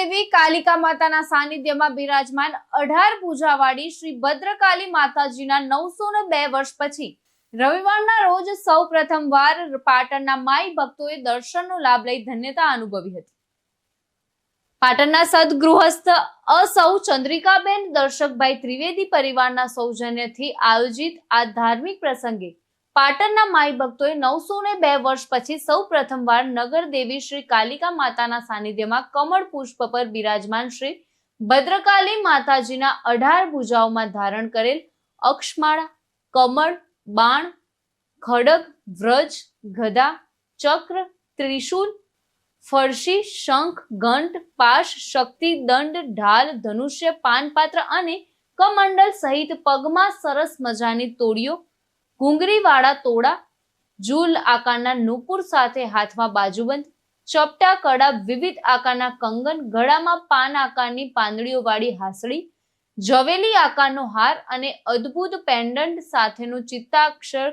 દેવી કાલિકા માતાના સાનિધ્યમાં બિરાજમાન અઢાર પૂજાવાળી શ્રી ભદ્રકાલી માતાજીના નવસો બે વર્ષ પછી રવિવારના રોજ સૌ પ્રથમવાર પાટણના માઈ ભક્તોએ દર્શનનો લાભ લઈ ધન્યતા અનુભવી હતી. પાટણના સદગૃહસ્થ અસૌ ચંદ્રિકાબેન દર્શકભાઈ ત્રિવેદી પરિવારના સૌજન્યથી આયોજિત આ ધાર્મિક પ્રસંગે પાટણના માઈ ભક્તોએ નવસો ને બે વર્ષ પછી સૌ પ્રથમવાર નગર દેવી શ્રી કાલિકા માતાના સાનિધ્યમાં કમળ પુષ્પ પર બિરાજમાન શ્રી ભદ્રકાલી માતાજીના અઢાર ભુજાઓમાં ધારણ કરેલ અક્ષમાળા, કમળ, બાણ ખડગ વ્રજ ગધા ચક્ર, ત્રિશૂલ ફરશી શંખ, ઘંટ, પાશ, શક્તિ, દંડ, ઢાલ, ધનુષ્ય, પાનપાત્ર અને કમંડલ સહિત પગમાં સરસ મજાની તોડીઓ ઘૂંઘરીવાળા તોડા, જુલ આકારના નુપુર સાથે હાથમાં બાજુબંધ, ચપટા કડા વિવિધ આકારના કંગન, ગળામાં પાન આકારની પાંદડીઓ વાળી હાસડી જવેલી આકારનો હાર અને અદ્ભુત પેન્ડન્ટ સાથેનું ચિત્તાક્ષર,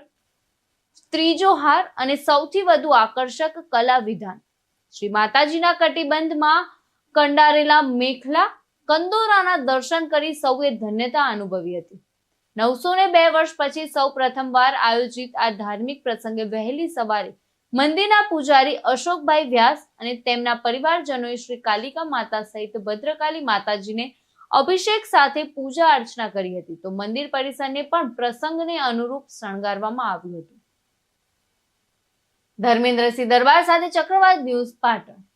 ત્રીજો હાર અને સૌથી વધુ આકર્ષક કલા વિધાન. શ્રી માતાજીના કટિબંધમાં કંડારેલા મેખલા કંદોરાના દર્શન કરી સૌએ ધન્યતા અનુભવી હતી. નવસો ને બે વર્ષ પછી સૌ પ્રથમવાર આયોજિત આ ધાર્મિક પ્રસંગે વહેલી સવારે મંદિરના પૂજારી અશોકભાઈ વ્યાસ અને તેમના પરિવારજનોએ શ્રી કાલિકા માતા સહિત ભદ્રકાલી માતાજીને અભિષેક સાથે પૂજા અર્ચના કરી હતી. તો મંદિર પરિસરને પણ પ્રસંગને અનુરૂપ શણગારવામાં આવ્યું હતું. ધર્મેન્દ્રસિંહ દરબાર સાથે ચક્રવાત ન્યૂઝ પાટણ.